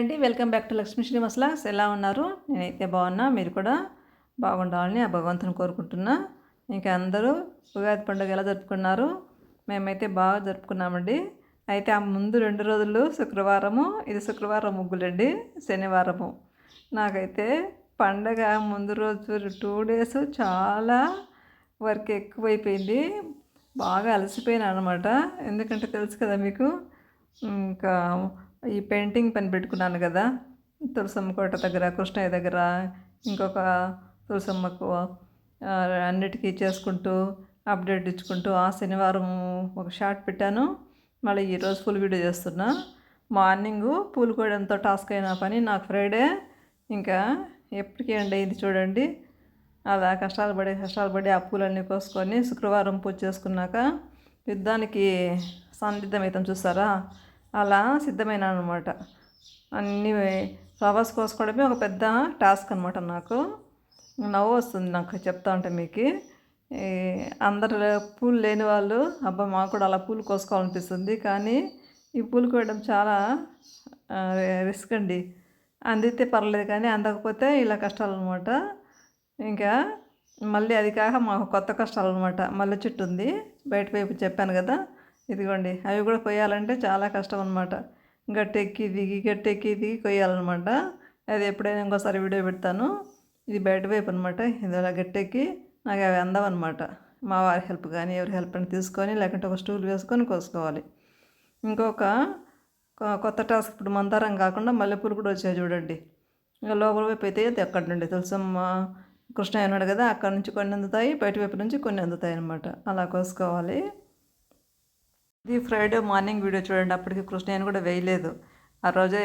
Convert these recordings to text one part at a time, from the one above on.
అండి. Welcome back to Lakshmi శ్రీనివాసలాస్ ఎలా ఉన్నారు? నేనైతే బాగున్నా. మీరు కూడా బాగుండాలని ఆ భగవంతుని కోరుకుంటున్నా. ఇంకా అందరూ ఉగాది పండుగ ఎలా జరుపుకున్నారు? మేమైతే బాగా జరుపుకున్నామండి. అయితే ఆ ముందు రెండు రోజులు శుక్రవారము ఇది శుక్రవారం ముగ్గులండి శనివారము. నాకైతే పండగ ముందు రోజు టూ డేస్ చాలా వర్క్ ఎక్కువైపోయింది. బాగా అలసిపోయాను అనమాట ఎందుకంటే తెలుసు కదా మీకు ఇంకా ఈ పెయింటింగ్ పని పెట్టుకున్నాను కదా. తులసమ్మ కోట దగ్గర కృష్ణయ్య దగ్గర ఇంకొక తులసమ్మకు అన్నిటికీ చేసుకుంటూ అప్డేట్ ఇచ్చుకుంటూ ఆ శనివారం ఒక షార్ట్ పెట్టాను. మళ్ళీ ఈరోజు ఫుల్ వీడియో చేస్తున్నా. మార్నింగ్ పూలు కోయడంతో టాస్క్ అయిన పని నాకు ఫ్రైడే. ఇంకా ఎప్పటికీ అండి అయింది చూడండి. అలా కష్టాలు పడి కష్టాలు పడి ఆ పూలన్నీ కోసుకొని శుక్రవారం పూజ చేసుకున్నాక యుద్ధానికి సందిగ్ధమవుతాం చూస్తారా? అలా సిద్ధమైన అనమాట అన్ని ఫ్లవర్స్ కోసుకోవడమే ఒక పెద్ద టాస్క్ అనమాట నాకు. నవ్వు వస్తుంది నాకు చెప్తా ఉంటే మీకు. ఈ అందరు పూలు లేని వాళ్ళు అబ్బా మాకు కూడా అలా పూలు కోసుకోవాలనిపిస్తుంది. కానీ ఈ పూలు కోయడం చాలా రిస్క్ అండి. అందితే పర్లేదు కానీ అందకపోతే ఇలా కష్టాలు అనమాట ఇంకా మళ్ళీ అది కాక మాకు కొత్త కష్టాలు అనమాట మల్లె చెట్టు ఉంది బయట వైపు చెప్పాను కదా. ఇదిగోండి అవి కూడా కొయ్యాలంటే చాలా కష్టం అనమాట గట్టెక్కి దిగి గట్టెక్కి దిగి కొయ్యాలన్నమాట. అది ఎప్పుడైనా ఇంకోసారి వీడియో పెడతాను. ఇది బయట వైపు అనమాట ఇది అలా గట్టెక్కి నాకు అవి అందవన్నమాట. మా వారి హెల్ప్ కానీ ఎవరి హెల్ప్ అని తీసుకొని లేకుంటే ఒక స్టూల్ వేసుకొని కోసుకోవాలి. ఇంకొక కొత్త టాస్క్ ఇప్పుడు మందారం కాకుండా మల్లెపూలు కూడా వచ్చాయి చూడండి. ఇంకా లోపల వైపు అయితే అది అక్కడ నుండి తులసమ్మ? కృష్ణ అన్నాడు కదా అక్కడ నుంచి కొన్ని అందుతాయి బయట వైపు నుంచి కొన్ని అందుతాయి అనమాట అలా కోసుకోవాలి. ఇది ఫ్రైడే మార్నింగ్ వీడియో చూడండి. అప్పటికి కృష్ణయ్యను కూడా వేయలేదు. ఆ రోజే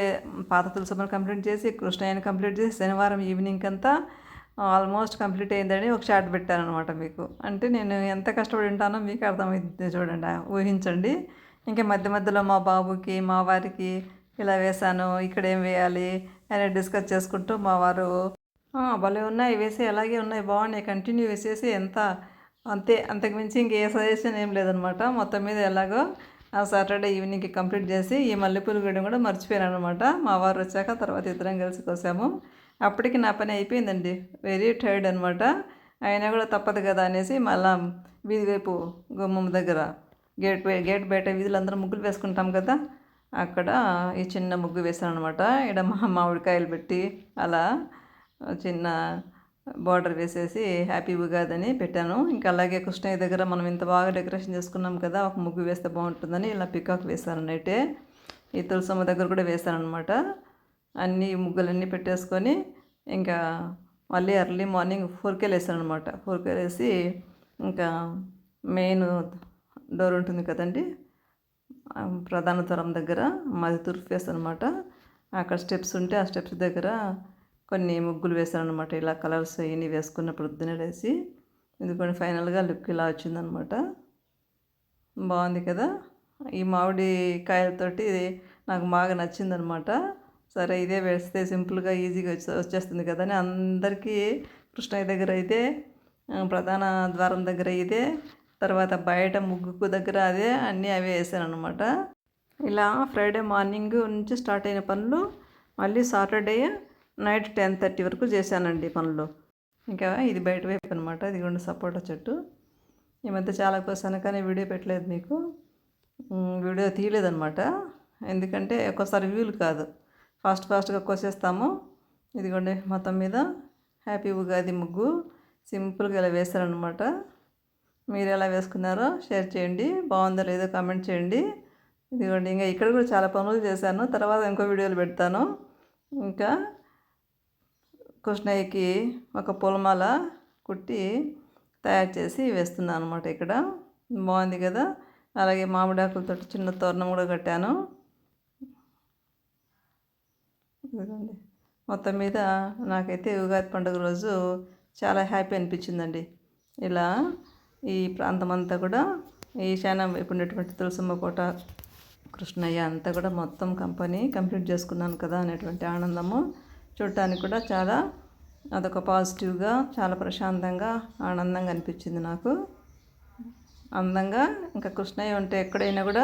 పాత తులసమ్మని కంప్లీట్ చేసి కృష్ణయ్యను కంప్లీట్ చేసి శనివారం ఈవినింగ్ అంతా ఆల్మోస్ట్ కంప్లీట్ అయిందని ఒక షాట్ పెట్టాను అనమాట మీకు. అంటే నేను ఎంత కష్టపడి ఉంటానో మీకు అర్థమైంది చూడండి. ఊహించండి. ఇంకా మధ్య మధ్యలో మా బాబుకి మా వారికి ఇలా వేశాను ఇక్కడ ఏం వేయాలి అని డిస్కస్ చేసుకుంటూ మా వారు భలే ఉన్నాయి వేసి అలాగే ఉన్నాయి బాగున్నాయి కంటిన్యూ వేసేసి ఎంత అంతే అంతకు మించి ఇంకే సజెషన్ ఏం లేదనమాట. మొత్తం మీద ఎలాగో ఆ సాటర్డే ఈవినింగ్కి కంప్లీట్ చేసి ఈ మల్లెపూలు గూడెం కూడా మర్చిపోయాను అనమాట మా వారు వచ్చాక తర్వాత ఇద్దరం కలిసి కోసాము. అప్పటికి నా పని అయిపోయిందండి. వెరీ టైర్డ్ అనమాట. అయినా కూడా తప్పదు కదా అనేసి మళ్ళా వీధి వైపు గుమ్మం దగ్గర గేట్ గేట్ బయట వీధులు అందరూ ముగ్గులు వేసుకుంటాం కదా అక్కడ ఈ చిన్న ముగ్గు వేసాను అనమాట ఇక్కడ మా మామిడికాయలు పెట్టి అలా చిన్న బార్డర్ వేసేసి హ్యాపీ ఉగాది అని పెట్టాను. ఇంకా అలాగే కృష్ణయ్య దగ్గర మనం ఇంత బాగా డెకరేషన్ చేసుకున్నాం కదా ఒక ముగ్గు వేస్తే బాగుంటుందని ఇలా పికాక్ వేశాను నైటే. ఈ తులసమ్మ దగ్గర కూడా వేసాను అనమాట ముగ్గులన్నీ పెట్టేసుకొని ఇంకా మళ్ళీ ఎర్లీ మార్నింగ్ ఫోర్కే వేసాను అనమాట ఫోర్కే వేసి ఇంకా మెయిన్ డోర్ ఉంటుంది కదండి ప్రధాన ద్వారం దగ్గర మాది తుర్ఫేస్ అనమాట అక్కడ స్టెప్స్ ఉంటే ఆ స్టెప్స్ దగ్గర కొన్ని ముగ్గులు వేసాను అనమాట ఇలా కలర్స్ అవన్నీ వేసుకున్న ప్రొద్దున వేసి ఎందుకంటే ఫైనల్గా లుక్ ఇలా వచ్చిందనమాట బాగుంది కదా? ఈ మామిడి కాయలతోటి నాకు బాగా నచ్చిందనమాట సరే ఇదే వేస్తే సింపుల్గా ఈజీగా వచ్చే- వచ్చేస్తుంది కదా అని అందరికీ కృష్ణయ్య దగ్గర అయితే ప్రధాన ద్వారం దగ్గర ఇదే తర్వాత బయట ముగ్గుకు దగ్గర అదే అన్నీ అవే వేసాను అనమాట ఇలా ఫ్రైడే మార్నింగ్ నుంచి స్టార్ట్ అయిన పనులు మళ్ళీ సాటర్డే నైట్ టెన్ థర్టీ వరకు చేశానండి పనులు. ఇంకా ఇది బయట వైపు అనమాట ఇదిగోండి సపోటా చెట్టు. ఈ మధ్య చాలా కోసాను కానీ వీడియో పెట్టలేదు మీకు. వీడియో తీయలేదనమాట ఎందుకంటే ఒక్కోసారి వ్యూలు కాదు. ఫాస్ట్ ఫాస్ట్గా కోసేస్తాము. ఇదిగోండి మొత్తం మీద హ్యాపీ ఉగాది ముగ్గు సింపుల్గా ఇలా వేశారనమాట మీరు ఎలా వేసుకున్నారో షేర్ చేయండి. బాగుందో లేదో కామెంట్ చేయండి. ఇదిగోండి ఇంకా ఇక్కడ కూడా చాలా పనులు చేశాను. తర్వాత ఇంకో వీడియోలు పెడతాను. ఇంకా కృష్ణయ్యకి ఒక పూలమాల కుట్టి తయారు చేసి వేస్తున్నాను అనమాట ఇక్కడ. బాగుంది కదా? అలాగే మామిడాకులతో చిన్న తోరణం కూడా కట్టాను. మొత్తం మీద నాకైతే ఉగాది పండుగ రోజు చాలా హ్యాపీ అనిపించిందండి. ఇలా ఈ ప్రాంతం అంతా కూడా ఈ శానం వైపు ఉన్నటువంటి తులసమ్మ కోట కృష్ణయ్య అంతా కూడా మొత్తం కంపెనీ కంప్లీట్ చేసుకున్నాను కదా అనేటువంటి ఆనందము. చూడటానికి కూడా చాలా అదొక పాజిటివ్గా చాలా ప్రశాంతంగా ఆనందంగా అనిపించింది నాకు. అందంగా ఇంకా కృష్ణయ్య ఉంటే ఎక్కడైనా కూడా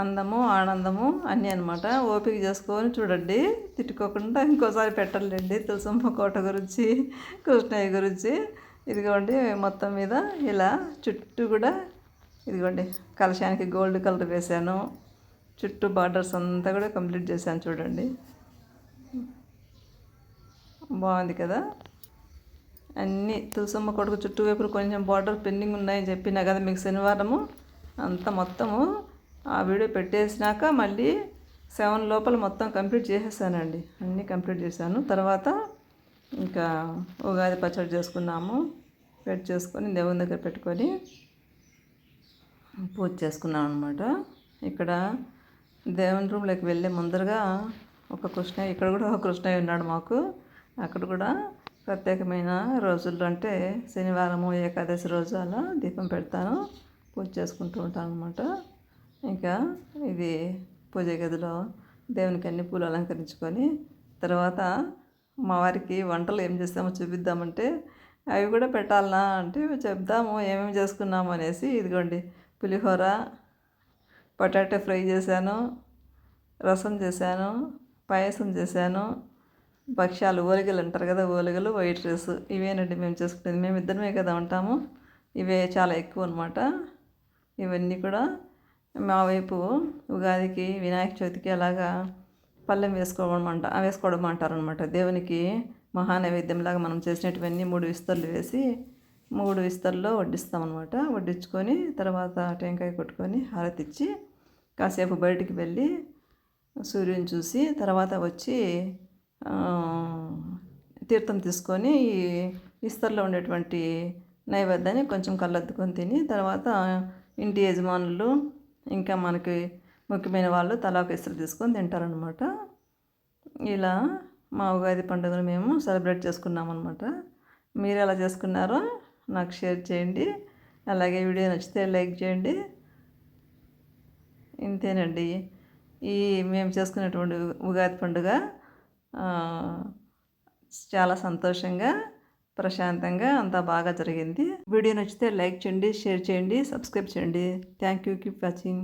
అందము ఆనందము అన్నీ అనమాట ఓపిక చేసుకొని చూడండి. తిట్టుకోకుండా ఇంకోసారి పెట్టాలండి తులసమ్మ కోట గురించి కృష్ణయ్య గురించి. ఇదిగోండి మొత్తం మీద ఇలా చుట్టూ కూడా ఇదిగోండి కలశానికి గోల్డ్ కలర్ వేశాను. చుట్టూ బార్డర్స్ అంతా కూడా కంప్లీట్ చేశాను చూడండి. బాగుంది కదా. అన్నీ తులసమ్మ కొడుకు చుట్టూ వైపు కొంచెం బార్డర్ పెండింగ్ ఉన్నాయని చెప్పినా కదా మీకు శనివారము. అంత మొత్తము ఆ వీడియో పెట్టేసినాక మళ్ళీ సెవెన్ లోపల మొత్తం కంప్లీట్ చేసేసానండి. అన్నీ కంప్లీట్ చేశాను. తర్వాత ఇంకా ఉగాది పచ్చడి చేసుకున్నాము. పెట్టి చేసుకొని దేవుని దగ్గర పెట్టుకొని పూజ చేసుకున్నాం అనమాట ఇక్కడ దేవుని రూమ్లోకి వెళ్ళే ముందరగా ఒక కృష్ణయ్య ఇక్కడ కూడా ఒక కృష్ణయ్య ఉన్నాడు మాకు. అక్కడ కూడా ప్రత్యేకమైన రోజుల్లో అంటే శనివారము ఏకాదశి రోజు అలా దీపం పెడతాను. పూజ చేసుకుంటూ ఉంటాను అనమాట ఇంకా ఇది పూజ గదిలో దేవునికి అన్ని పూలు అలంకరించుకొని తర్వాత మా వారికి వంటలు ఏం చేస్తామో చూపిద్దామంటే అవి కూడా పెట్టాలనా అంటే చెప్దాము ఏమేమి చేసుకున్నాము అనేసి ఇదిగోండి. పులిహోర పొటాటో ఫ్రై చేశాను రసం చేశాను పాయసం చేశాను భక్ష్యాలు ఓలిగలు అంటారు కదా ఓలిగలు వైట్ రైస్ ఇవేనండి మేము చేసుకునేది. మేము ఇద్దరమే కదా ఉంటాము. ఇవే చాలా ఎక్కువ అనమాట ఇవన్నీ కూడా మా వైపు ఉగాదికి వినాయక చవితికి అలాగా పళ్ళెం వేసుకోవడం అంట వేసుకోవడం అంటారనమాట దేవునికి మహానైవేద్యంలాగా మనం చేసినటువన్నీ మూడు విస్తర్లు వేసి మూడు విస్తర్లో వడ్డిస్తామన్నమాట. వడ్డించుకొని తర్వాత టెంకాయ కొట్టుకొని హారతి ఇచ్చి కాసేపు బయటికి వెళ్ళి సూర్యుని చూసి తర్వాత వచ్చి తీర్థం తీసుకొని ఈ విస్తర్లో ఉండేటువంటి నైవేద్యాన్ని కొంచెం కళ్ళద్దుకొని తిని తర్వాత ఇంటి యజమానులు ఇంకా మనకి ముఖ్యమైన వాళ్ళు తలా ఒక తీసుకొని తింటారనమాట ఇలా మా ఉగాది పండుగను మేము సెలబ్రేట్ చేసుకున్నాం అనమాట మీరు ఎలా చేసుకున్నారో నాకు షేర్ చేయండి. అలాగే వీడియో నచ్చితే లైక్ చేయండి. ఇంతేనండి. ఈ మేము చేసుకునేటువంటి ఉగాది పండుగ చాలా సంతోషంగా ప్రశాంతంగా అంతా బాగా జరిగింది. వీడియో నచ్చితే లైక్ చేయండి షేర్ చేయండి సబ్స్క్రైబ్ చేయండి. Thank you keep watching